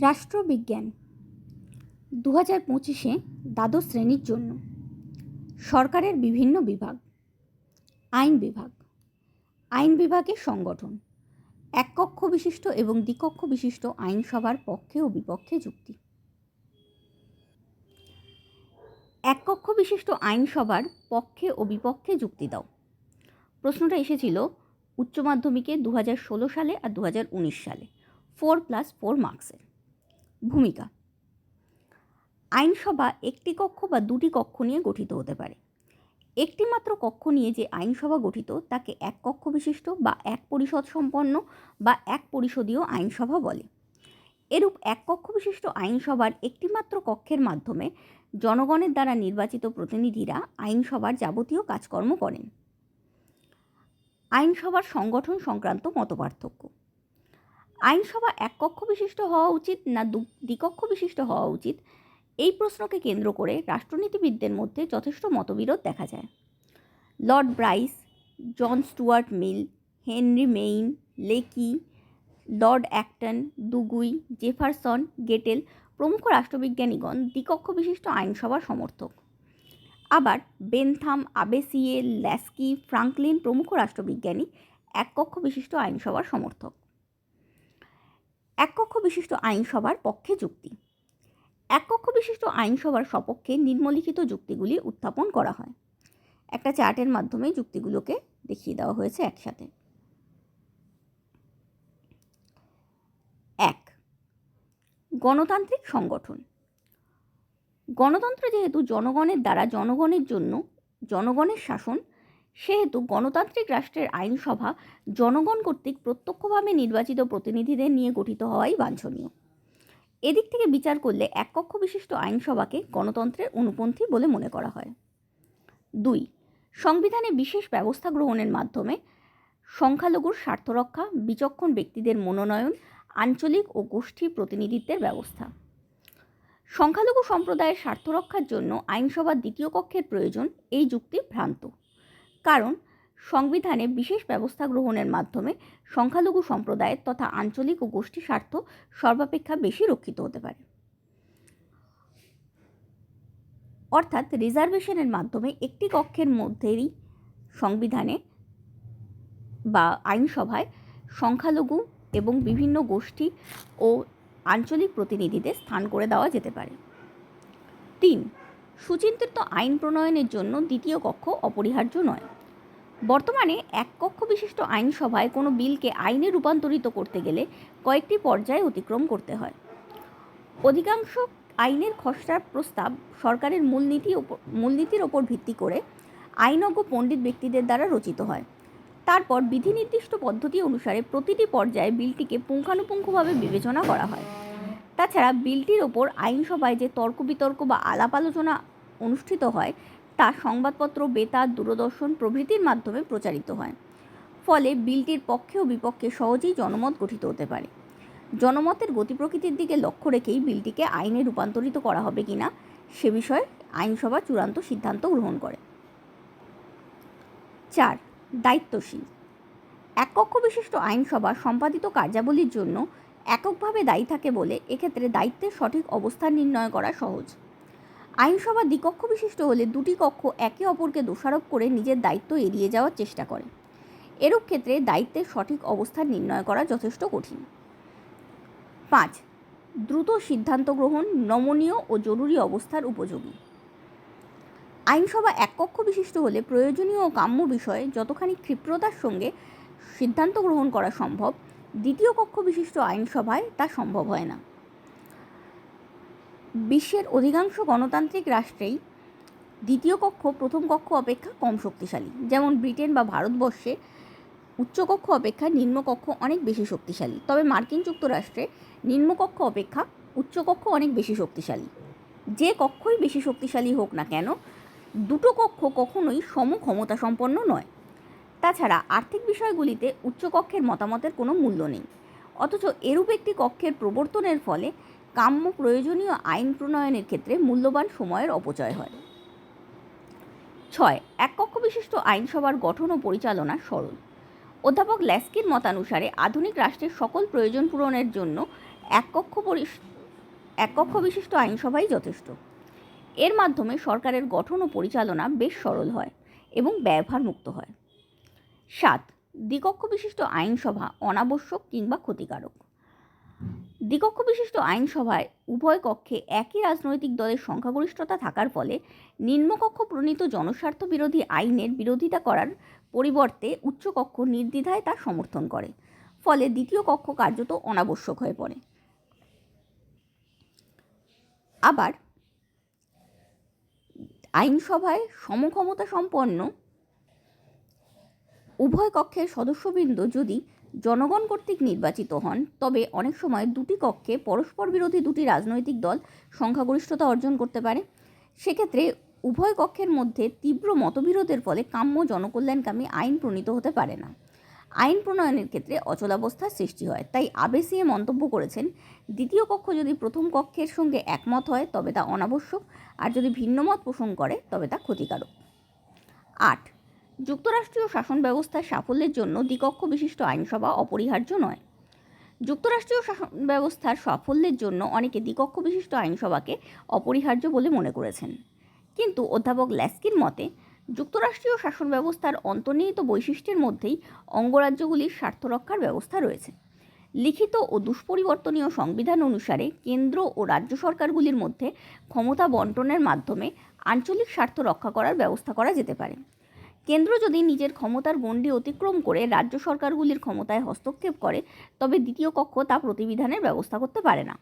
রাষ্ট্রবিজ্ঞান দু হাজার পঁচিশে দ্বাদশ শ্রেণির জন্য, সরকারের বিভিন্ন বিভাগ, আইন বিভাগ। আইন বিভাগের সংগঠন এক কক্ষ বিশিষ্ট এবং দ্বিকক্ষ বিশিষ্ট আইনসভার পক্ষে ও বিপক্ষে যুক্তি। এক কক্ষ বিশিষ্ট আইনসভার পক্ষে ও বিপক্ষে যুক্তি দাও। প্রশ্নটা এসেছিল উচ্চ মাধ্যমিকে দু হাজার ষোলো সালে আর দু হাজার উনিশ সালে ফোর প্লাস ফোর মার্কসের ভূমিকা। আইনসভা একটি কক্ষ বা দুটি কক্ষ নিয়ে গঠিত হতে পারে। একটি মাত্র কক্ষ নিয়ে যে আইনসভা গঠিত, তাকে এক কক্ষ বিশিষ্ট বা এক পরিষদ সম্পন্ন বা এক পরিষদীয় আইনসভা বলে। এরূপ এক কক্ষ বিশিষ্ট আইনসভার একটিমাত্র কক্ষের মাধ্যমে জনগণের দ্বারা নির্বাচিত প্রতিনিধিরা আইনসভার যাবতীয় কাজকর্ম করেন। আইনসভার সংগঠন সংক্রান্ত মতপার্থক্য। আইনসভা এক কক্ষ বিশিষ্ট হওয়া উচিত না দু, দ্বিকক্ষ বিশিষ্ট হওয়া উচিত? এই প্রশ্নকে কেন্দ্র করে রাষ্ট্রনীতিবিদদের মধ্যে যথেষ্ট মতবিরোধ দেখা যায়। Lord Bryce, John Stuart Mill, Henry Maine, Lecky, Lord Acton, Duguit, Jefferson, Gettell প্রমুখ রাষ্ট্রবিজ্ঞানীগণ দ্বিকক্ষ বিশিষ্ট আইনসভার সমর্থক। আবার বেনথাম, আবেসিয়ে, ল্যাস্কি, ফ্রাঙ্কলিন প্রমুখ রাষ্ট্রবিজ্ঞানী এক কক্ষ বিশিষ্ট আইনসভার সমর্থক। এক কক্ষ বিশিষ্ট আইনসভার পক্ষে যুক্তি। এক কক্ষ বিশিষ্ট আইনসভার সপক্ষে নিম্নলিখিত যুক্তিগুলি উত্থাপন করা হয়। একটা চার্টের মাধ্যমে যুক্তিগুলোকে দেখিয়ে দেওয়া হয়েছে একসাথে। এক, গণতান্ত্রিক সংগঠন। গণতন্ত্র যেহেতু জনগণের দ্বারা জনগণের জন্য জনগণের শাসন সেহেতু গণতান্ত্রিক রাষ্ট্রের আইনসভা জনগণ কর্তৃক প্রত্যক্ষভাবে নির্বাচিত প্রতিনিধিদের নিয়ে গঠিত হওয়াই বাঞ্ছনীয়। এদিক থেকে বিচার করলে এক কক্ষ বিশিষ্ট আইনসভাকে গণতন্ত্রের অনুপন্থী বলে মনে করা হয়। দুই, সংবিধানে বিশেষ ব্যবস্থা গ্রহণের মাধ্যমে সংখ্যালঘুর স্বার্থরক্ষা, বিচক্ষণ ব্যক্তিদের মনোনয়ন, আঞ্চলিক ও গোষ্ঠী প্রতিনিধিত্বের ব্যবস্থা। সংখ্যালঘু সম্প্রদায়ের স্বার্থ রক্ষার জন্য আইনসভার দ্বিতীয় কক্ষের প্রয়োজন এই যুক্তি ভ্রান্ত। কারণ সংবিধানে বিশেষ ব্যবস্থা গ্রহণের মাধ্যমে সংখ্যালঘু সম্প্রদায়ের তথা আঞ্চলিক ও গোষ্ঠী স্বার্থ সর্বাপেক্ষা বেশি রক্ষিত হতে পারে। অর্থাৎ রিজার্ভেশনের মাধ্যমে একটি কক্ষের মধ্যেই সংবিধানে বা আইনসভায় সংখ্যালঘু এবং বিভিন্ন গোষ্ঠী ও আঞ্চলিক প্রতিনিধিদের স্থান করে দেওয়া যেতে পারে। তিন সুচিন্তিত আইন প্রণয়নের জন্য দ্বিতীয় কক্ষ অপরিহার্য নয়। বর্তমানে এক কক্ষ বিশিষ্ট আইনসভায় কোনো বিলকে আইনে রূপান্তরিত করতে গেলে কয়েকটি পর্যায়ে অতিক্রম করতে হয়। অধিকাংশ আইনের খসড়ার প্রস্তাব সরকারের মূলনীতি মূলনীতির ওপর ভিত্তি করে আইনজ্ঞ পণ্ডিত ব্যক্তিদের দ্বারা রচিত হয়। তারপর বিধিনির্দিষ্ট পদ্ধতি অনুসারে প্রতিটি পর্যায়ে বিলটিকে পুঙ্খানুপুঙ্খভাবে বিবেচনা করা হয়। তাছাড়া বিলটির ওপর আইনসভায় যে তর্ক বিতর্ক বা আলাপ আলোচনা অনুষ্ঠিত হয়, তা সংবাদপত্র, বেতার, দূরদর্শন প্রভৃতির মাধ্যমে প্রচারিত হয়। ফলে বিলটির পক্ষে ও বিপক্ষে সহজেই জনমত গঠিত হতে পারে। জনমতের গতি প্রকৃতির দিকে লক্ষ্য রেখেই বিলটিকে আইনে রূপান্তরিত করা হবে কিনা, সে বিষয়ে আইনসভা চূড়ান্ত সিদ্ধান্ত গ্রহণ করে। চার, দায়িত্বশীল। এক কক্ষ বিশিষ্ট আইনসভা সম্পাদিত কার্যাবলীর জন্য এককভাবে দায়ী থাকে বলে এক্ষেত্রে দায়িত্বের সঠিক অবস্থান নির্ণয় করা সহজ। আইনসভা দ্বিকক্ষ বিশিষ্ট হলে দুটি কক্ষ একে অপরকে দোষারোপ করে নিজের দায়িত্ব এড়িয়ে যাওয়ার চেষ্টা করে। এরূপ ক্ষেত্রে দায়িত্বের সঠিক অবস্থান নির্ণয় করা যথেষ্ট কঠিন। পাঁচ, দ্রুত সিদ্ধান্ত গ্রহণ নমনীয় ও জরুরি অবস্থার উপযোগী। আইনসভা এক কক্ষ বিশিষ্ট হলে প্রয়োজনীয় ও কাম্য বিষয়ে যতখানি ক্ষিপ্রতার সঙ্গে সিদ্ধান্ত গ্রহণ করা সম্ভব দ্বিতীয় কক্ষ বিশিষ্ট আইনসভায় তা সম্ভব হয় না। বিশ্বের অধিকাংশ গণতান্ত্রিক রাষ্ট্রেই দ্বিতীয় কক্ষ প্রথম কক্ষ অপেক্ষা কম শক্তিশালী। যেমন ব্রিটেন বা ভারতবর্ষে উচ্চকক্ষ অপেক্ষা নিম্নকক্ষ অনেক বেশি শক্তিশালী। তবে মার্কিন যুক্তরাষ্ট্রে নিম্নকক্ষ অপেক্ষা উচ্চকক্ষ অনেক বেশি শক্তিশালী। যে কক্ষই বেশি শক্তিশালী হোক না কেন, দুটো কক্ষ কখনোই সম ক্ষমতা সম্পন্ন নয়। তাছাড়া আর্থিক বিষয়গুলিতে উচ্চকক্ষের মতামতের কোনো মূল্য নেই। অথচ এরূপ একটি কক্ষের প্রবর্তনের ফলে কাম্য প্রয়োজনীয় আইন প্রণয়নের ক্ষেত্রে মূল্যবান সময়ের অপচয় হয়। ছয়, এক কক্ষ বিশিষ্ট আইনসভার গঠন ও পরিচালনা সরল। অধ্যাপক ল্যাস্কির মতানুসারে আধুনিক রাষ্ট্রের সকল প্রয়োজন পূরণের জন্য এক কক্ষ এক কক্ষ বিশিষ্ট আইনসভাই যথেষ্ট। এর মাধ্যমে সরকারের গঠন ও পরিচালনা বেশ সরল হয় এবং ব্যয়ভার মুক্ত হয়। সাত দ্বিকক্ষ বিশিষ্ট আইনসভা অনাবশ্যক কিংবা ক্ষতিকারক। দ্বিকক্ষ বিশিষ্ট আইনসভায় উভয় কক্ষে একই রাজনৈতিক দলের সংখ্যাগরিষ্ঠতা থাকার ফলে নিম্নকক্ষ প্রণীত জনস্বার্থ বিরোধী আইনের বিরোধিতা করার পরিবর্তে উচ্চকক্ষ নির্দ্বিধায় তা সমর্থন করে, ফলে দ্বিতীয় কক্ষ কার্যত অনাবশ্যক হয়ে পড়ে। আবার আইনসভায় সমক্ষমতা সম্পন্ন উভয় কক্ষের সদস্যবৃন্দ যদি জনগণ কর্তৃক নির্বাচিত হন, তবে অনেক সময় দুটি কক্ষে পরস্পর বিরোধী দুটি রাজনৈতিক দল সংখ্যাগরিষ্ঠতা অর্জন করতে পারে। সেক্ষেত্রে উভয় কক্ষের মধ্যে তীব্র মতবিরোধের ফলে কাম্য জনকল্যাণকামী আইন প্রণীত হতে পারে না। আইন প্রণয়নের ক্ষেত্রে অচলাবস্থার সৃষ্টি হয়, তাই আবেসিএ মন্তব্য করেছেন, দ্বিতীয় কক্ষ যদি প্রথম কক্ষের সঙ্গে একমত হয়, তবে তা অনাবশ্যক, আর যদি ভিন্নমত পোষণ করে, তবে তা ক্ষতিকারক। আট যুক্তরাষ্ট্রীয় শাসন ব্যবস্থার সাফল্যের জন্য দ্বিকক্ষ বিশিষ্ট আইনসভা অপরিহার্য নয়। যুক্তরাষ্ট্রীয় শাসন ব্যবস্থার সাফল্যের জন্য অনেকে দ্বিকক্ষ বিশিষ্ট আইনসভাকে অপরিহার্য বলে মনে করেছেন। কিন্তু অধ্যাপক ল্যাস্কির মতে, যুক্তরাষ্ট্রীয় শাসন ব্যবস্থার অন্তর্নিহিত বৈশিষ্ট্যের মধ্যেই অঙ্গরাজ্যগুলির স্বার্থ রক্ষার ব্যবস্থা রয়েছে। লিখিত ও দুষ্পরিবর্তনীয় সংবিধান অনুসারে কেন্দ্র ও রাজ্য সরকারগুলির মধ্যে ক্ষমতা বন্টনের মাধ্যমে আঞ্চলিক স্বার্থ রক্ষা করার ব্যবস্থা করা যেতে পারে। কেন্দ্র যদি নিজের ক্ষমতার গণ্ডি অতিক্রম করে রাজ্য সরকারগুলির ক্ষমতায় হস্তক্ষেপ করে, তবে দ্বিতীয় কক্ষ তা প্রতিবিধানের ব্যবস্থা করতে পারে না।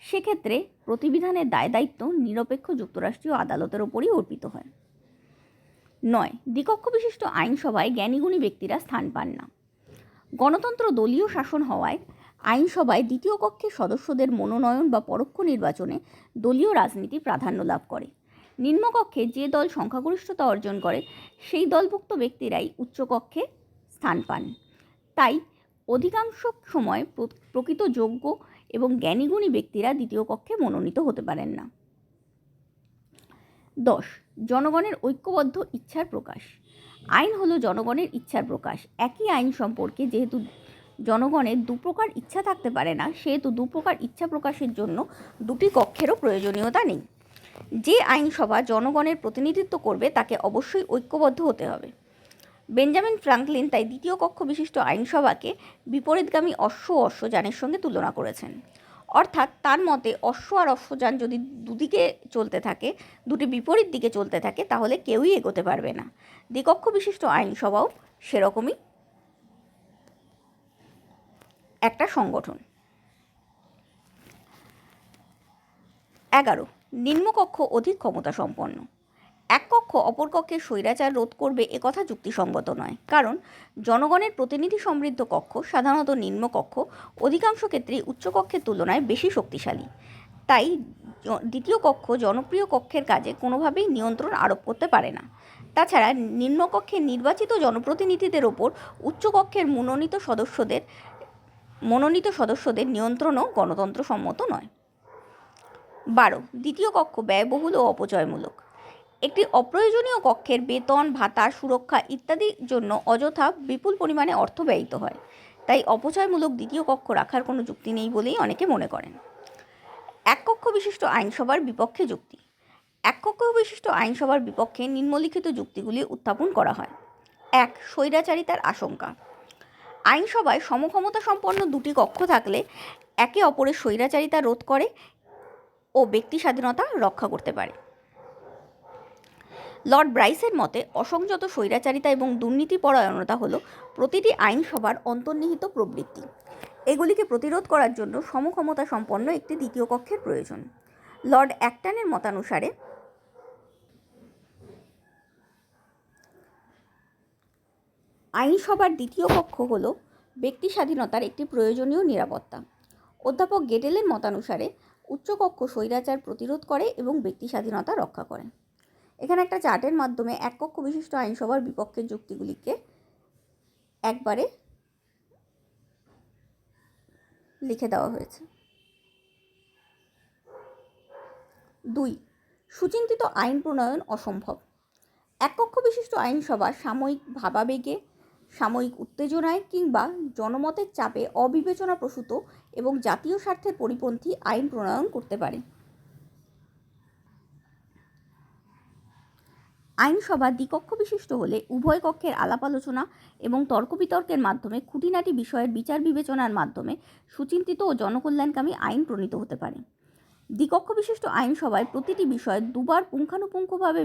সেক্ষেত্রে প্রতিবিধানের দায় দায়িত্ব নিরপেক্ষ যুক্তরাষ্ট্রীয় আদালতের ওপরই অর্পিত হয়। নয়, দ্বিকক্ষ বিশিষ্ট আইনসভায় জ্ঞানীগুণী ব্যক্তিরা স্থান পান না। গণতন্ত্র দলীয় শাসন হওয়ায় আইনসভায় দ্বিতীয় কক্ষের সদস্যদের মনোনয়ন বা পরোক্ষ নির্বাচনে দলীয় রাজনীতি প্রাধান্য লাভ করে। নিম্নকক্ষে যে দল সংখ্যাগরিষ্ঠতা অর্জন করে, সেই দলভুক্ত ব্যক্তিরাই উচ্চকক্ষে স্থান পান। তাই অধিকাংশ সময় প্র- প্রকৃত যোগ্য এবং জ্ঞানীগুণী ব্যক্তিরা দ্বিতীয় কক্ষে মনোনীত হতে পারেন না। দশ, জনগণের ঐক্যবদ্ধ ইচ্ছার প্রকাশ। আইন হলো জনগণের ইচ্ছার প্রকাশ। একই আইন সম্পর্কে যেহেতু জনগণের দু প্রকার ইচ্ছা থাকতে পারে না, সেহেতু দু প্রকার ইচ্ছা প্রকাশের জন্য দুটি কক্ষেরও প্রয়োজনীয়তা নেই। যে আইনসভা জনগণের প্রতিনিধিত্ব করবে, তাকে অবশ্যই ঐক্যবদ্ধ হতে হবে। বেঞ্জামিন ফ্রাঙ্কলিন তাই দ্বিতীয় কক্ষ বিশিষ্ট আইনসভাকে বিপরীতগামী অশ্ব অশ্বযানের সঙ্গে তুলনা করেছেন। অর্থাৎ তার মতে অশ্ব আর অশ্বযান যদি দুদিকে চলতে থাকে, দুটি বিপরীত দিকে চলতে থাকে, তাহলে কেউই এগোতে পারবে না। দ্বিকক্ষ বিশিষ্ট আইনসভাও সেরকমই একটা সংগঠন। এগারো নিম্নকক্ষ অধিক ক্ষমতা সম্পন্ন এক কক্ষ অপর কক্ষের স্বৈরাচার রোধ করবে একথা যুক্তিসঙ্গত নয়। কারণ, জনগণের প্রতিনিধি সমৃদ্ধ কক্ষ সাধারণত নিম্নকক্ষ অধিকাংশ ক্ষেত্রেই উচ্চকক্ষের তুলনায় বেশি শক্তিশালী। তাই দ্বিতীয় কক্ষ জনপ্রিয় কক্ষের কাজে কোনোভাবেই নিয়ন্ত্রণ আরোপ করতে পারে না। তাছাড়া নিম্নকক্ষের নির্বাচিত জনপ্রতিনিধিদের ওপর উচ্চকক্ষের মনোনীত সদস্যদের মনোনীত সদস্যদের নিয়ন্ত্রণও গণতন্ত্রসম্মত নয়। বারো। দ্বিতীয় কক্ষ ব্যয়বহুল ও অপচয়মূলক। একটি অপ্রয়োজনীয় কক্ষের বেতন, ভাতা, সুরক্ষা ইত্যাদির জন্য অযথা বিপুল পরিমাণে অর্থ ব্যয়িত হয়। তাই অপচয়মূলক দ্বিতীয় কক্ষ রাখার কোনো যুক্তি নেই বলেই অনেকে মনে করেন। এক কক্ষ বিশিষ্ট আইনসভার বিপক্ষে যুক্তি। এক কক্ষ বিশিষ্ট আইনসভার বিপক্ষে নিম্নলিখিত যুক্তিগুলি উত্থাপন করা হয়। এক, স্বৈরাচারিতার আশঙ্কা। আইনসভায় সমক্ষমতা সম্পন্ন দুটি কক্ষ থাকলে একে অপরের স্বৈরাচারিতা রোধ করে ও ব্যক্তি স্বাধীনতা রক্ষা করতে পারে। লর্ড ব্রাইসের মতে, অসংযত স্বৈরাচারিতা এবং দুর্নীতিপরায়ণতা হলো প্রতিটি আইনসভার অন্তর্নিহিত প্রবৃত্তি। এগুলিকে প্রতিরোধ করার জন্য সমক্ষমতা সম্পন্ন একটি দ্বিতীয় কক্ষের প্রয়োজন। লর্ড অ্যাক্টনের মতানুসারে, আইনসভার দ্বিতীয় কক্ষ হল ব্যক্তি স্বাধীনতার একটি প্রয়োজনীয় নিরাপত্তা। অধ্যাপক গেটেলের মতানুসারে উচ্চকক্ষ স্বৈরাচার প্রতিরোধ করে এবং ব্যক্তি স্বাধীনতা রক্ষা করে। এখানে একটা চার্টের মাধ্যমে এক কক্ষ বিশিষ্ট আইনসভার বিপক্ষের যুক্তিগুলিকে একবারে লিখে দেওয়া হয়েছে। দুই, সুচিন্তিত আইন প্রণয়ন অসম্ভব। এক কক্ষ বিশিষ্ট আইনসভা সাময়িক ভাবাবেগে সাময়িক উত্তেজনায় কিংবা জনমতের চাপে অবিবেচনাপ্রসূত এবং জাতীয় স্বার্থের পরিপন্থী আইন প্রণয়ন করতে পারে। আইনসভা দ্বিকক্ষ বিশিষ্ট হলে উভয় কক্ষের আলাপ আলোচনা এবং তর্ক বিতর্কের মাধ্যমে খুঁটিনাটি বিষয়ের বিচার বিবেচনার মাধ্যমে সুচিন্তিত ও জনকল্যাণকামী আইন প্রণীত হতে পারে। দ্বিকক্ষ বিশিষ্ট আইনসভায় প্রতিটি বিষয় দুবার পুঙ্খানুপুঙ্খভাবে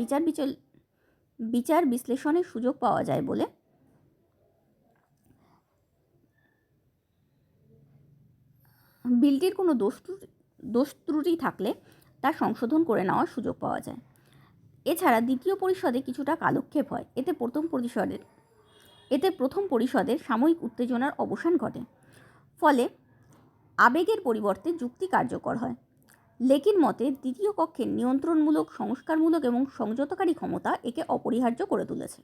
বিচার বিচল বিচার বিশ্লেষণের সুযোগ পাওয়া যায় বলে বিলটির কোনো দোষ দোষ ত্রুটি থাকলে তা সংশোধন করে নেওয়ার সুযোগ পাওয়া যায়। এছাড়া দ্বিতীয় পরিষদে কিছুটা কালক্ষেপ হয়। এতে প্রথম পরিষদের, এতে প্রথম পরিষদের সাময়িক উত্তেজনার অবসান ঘটে। ফলে আবেগের পরিবর্তে যুক্তি কার্যকর হয়। লেকিন মতে দ্বিতীয় কক্ষের নিয়ন্ত্রণমূলক, সংস্কারমূলক এবং সংযতকারী ক্ষমতা একে অপরিহার্য করে তুলেছে।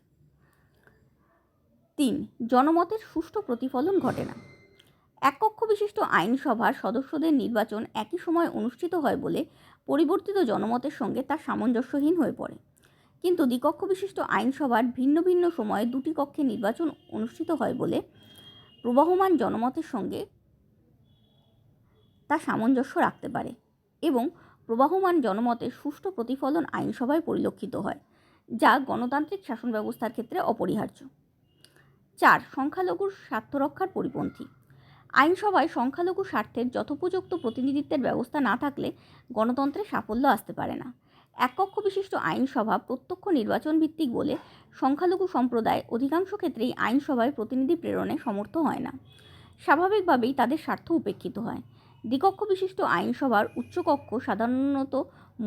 তিন, জনমতের সুষ্ঠু প্রতিফলন ঘটে না। এক কক্ষ বিশিষ্ট আইনসভার সদস্যদের নির্বাচন একই সময় অনুষ্ঠিত হয় বলে পরিবর্তিত জনমতের সঙ্গে তা সামঞ্জস্যহীন হয়ে পড়ে। কিন্তু দ্বিকক্ষ বিশিষ্ট আইনসভার ভিন্ন ভিন্ন সময়ে দুটি কক্ষে নির্বাচন অনুষ্ঠিত হয় বলে প্রবহমান জনমতের সঙ্গে তা সামঞ্জস্য রাখতে পারে এবং প্রবাহমান জনমতের সুষ্ঠু প্রতিফলন আইনসভায় পরিলক্ষিত হয়, যা গণতান্ত্রিক শাসন ব্যবস্থার ক্ষেত্রে অপরিহার্য। চার, সংখ্যালঘুর স্বার্থ রক্ষার পরিপন্থী। আইনসভায় সংখ্যালঘু স্বার্থের যথোপযুক্ত প্রতিনিধিত্বের ব্যবস্থা না থাকলে গণতন্ত্রে সাফল্য আসতে পারে না। এক কক্ষ বিশিষ্ট আইনসভা প্রত্যক্ষ নির্বাচন ভিত্তিক বলে সংখ্যালঘু সম্প্রদায় অধিকাংশ ক্ষেত্রেই আইনসভায় প্রতিনিধি প্রেরণে সমর্থ হয় না। স্বাভাবিকভাবেই তাদের স্বার্থ উপেক্ষিত হয়। দ্বিকক্ষ বিশিষ্ট আইনসভার উচ্চকক্ষ সাধারণত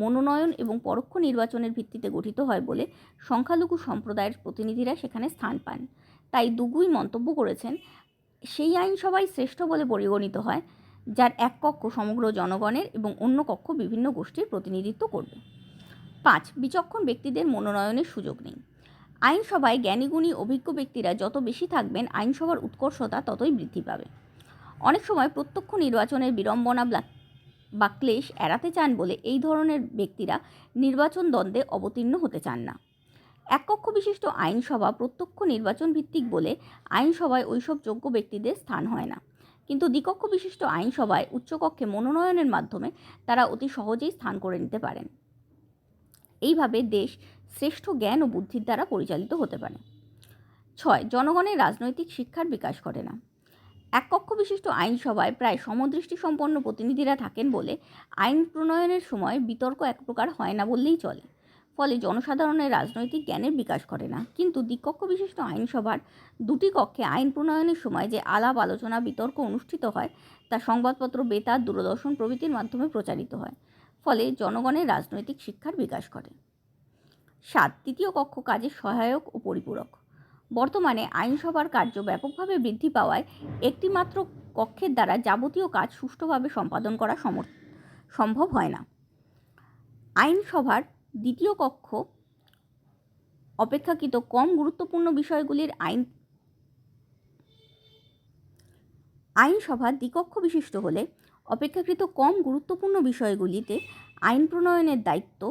মনোনয়ন এবং পরোক্ষ নির্বাচনের ভিত্তিতে গঠিত হয় বলে সংখ্যালঘু সম্প্রদায়ের প্রতিনিধিরা সেখানে স্থান পান। তাই দুগুই মন্তব্য করেছেন সেই আইনসভাই শ্রেষ্ঠ বলে পরিগণিত হয়, যার এক কক্ষ সমগ্র জনগণের এবং অন্য কক্ষ বিভিন্ন গোষ্ঠীর প্রতিনিধিত্ব করবে। পাঁচ, বিচক্ষণ ব্যক্তিদের মনোনয়নের সুযোগ নেই। আইনসভায় জ্ঞানীগুণী, অভিজ্ঞ ব্যক্তিরা যত বেশি থাকবেন আইনসভার উৎকর্ষতা ততই বৃদ্ধি পাবে। অনেক সময় প্রত্যক্ষ নির্বাচনের বিড়ম্বনা বা ক্লেশ এড়াতে চান বলে এই ধরনের ব্যক্তিরা নির্বাচন দ্বন্দ্বে অবতীর্ণ হতে চান না। এক কক্ষ বিশিষ্ট আইনসভা প্রত্যক্ষ নির্বাচন ভিত্তিক বলে আইনসভায় ওইসব যোগ্য ব্যক্তিদের স্থান হয় না। কিন্তু দ্বিকক্ষ বিশিষ্ট আইনসভায় উচ্চকক্ষে মনোনয়নের মাধ্যমে তারা অতি সহজেই স্থান করে নিতে পারেন। এইভাবে দেশ শ্রেষ্ঠ জ্ঞান ও বুদ্ধির দ্বারা পরিচালিত হতে পারে। ছয়, জনগণের রাজনৈতিক শিক্ষার বিকাশ ঘটে না। এক কক্ষ বিশিষ্ট আইনসভায় প্রায় সমদৃষ্টি সম্পন্ন প্রতিনিধিরা থাকেন বলে আইন প্রণয়নের সময় বিতর্ক এক প্রকার হয় না বললেই চলে। ফলে জনসাধারণের রাজনৈতিক জ্ঞানের বিকাশ ঘটে না। কিন্তু দ্বিকক্ষ বিশিষ্ট আইনসভার দুটি কক্ষে আইন প্রণয়নের সময় যে আলাপ আলোচনা বিতর্ক অনুষ্ঠিত হয়, তা সংবাদপত্র বেতার দূরদর্শন প্রভৃতির মাধ্যমে প্রচারিত হয়, ফলে জনগণের রাজনৈতিক শিক্ষার বিকাশ ঘটে। সাত, তৃতীয় কক্ষ কাজের সহায়ক ও পরিপূরক। বর্তমানে আইনসভার কার্য ব্যাপকভাবে বৃদ্ধি পাওয়ায় একটি মাত্র কক্ষের দ্বারা যাবতীয় কাজ সুষ্ঠুভাবে সম্পাদন করা সম্ভব হয় না। আইনসভার দ্বিতীয় কক্ষ অপেক্ষাকৃত কম গুরুত্বপূর্ণ বিষয়গুলির আইন আইনসভা দ্বিকক্ষ বিশিষ্ট হলে অপেক্ষাকৃত কম গুরুত্বপূর্ণ বিষয়গুলিতে আইন প্রণয়নের দায়িত্ব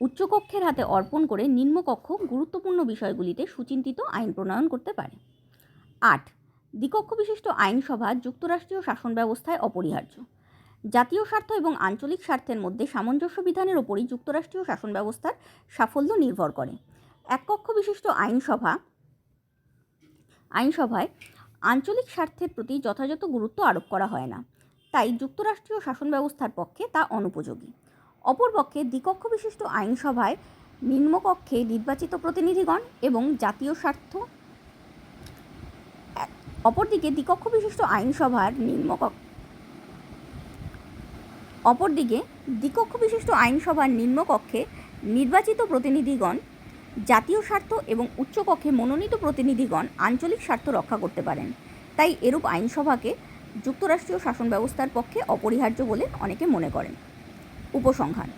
উচ্চকক্ষের হাতে অর্পণ করে নিম্নকক্ষ গুরুত্বপূর্ণ বিষয়গুলিতে সুচিন্তিত আইন প্রণয়ন করতে পারে। আট, দ্বিকক্ষ বিশিষ্ট আইনসভা যুক্তরাষ্ট্রীয় শাসন ব্যবস্থায় অপরিহার্য। জাতীয় স্বার্থ এবং আঞ্চলিক স্বার্থের মধ্যে সামঞ্জস্য বিধানের ওপরই যুক্তরাষ্ট্রীয় শাসন ব্যবস্থার সাফল্য নির্ভর করে। এক কক্ষ বিশিষ্ট আইনসভা, আইনসভায় আঞ্চলিক স্বার্থের প্রতি যথাযথ গুরুত্ব আরোপ করা হয় না। তাই যুক্তরাষ্ট্রীয় শাসন ব্যবস্থার পক্ষে তা অনুপযোগী। অপরপক্ষে দ্বিকক্ষ বিশিষ্ট আইনসভায় নিম্নকক্ষে নির্বাচিত প্রতিনিধিগণ এবং জাতীয় স্বার্থ, অপরদিকে দ্বিকক্ষ বিশিষ্ট আইনসভার নিম্নকক্ষ অপরদিকে দ্বিকক্ষ বিশিষ্ট আইনসভার নিম্নকক্ষে নির্বাচিত প্রতিনিধিগণ জাতীয় স্বার্থ এবং উচ্চকক্ষে মনোনীত প্রতিনিধিগণ আঞ্চলিক স্বার্থ রক্ষা করতে পারেন। তাই এরূপ আইনসভাকে যুক্তরাষ্ট্রীয় শাসন ব্যবস্থার পক্ষে অপরিহার্য বলে অনেকে মনে করেন। উপসংহার,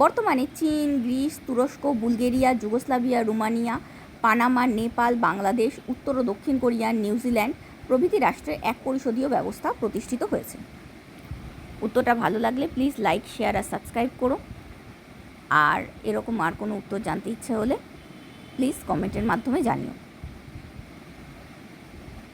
বর্তমানে চীন, গ্রিস, তুরস্ক, Bulgaria, Yugoslavia, Rumania, Panama, Nepal, Bangladesh, উত্তর ও দক্ষিণ কোরিয়া, নিউজিল্যান্ড প্রভৃতি রাষ্ট্রে এক পরিষদীয় ব্যবস্থা প্রতিষ্ঠিত হয়েছে। উত্তরটা ভালো লাগলে প্লিজ লাইক শেয়ার আর সাবস্ক্রাইব করো। আর এরকম আর কোনো উত্তর জানতে ইচ্ছে হলে প্লিজ কমেন্টের মাধ্যমে জানিও।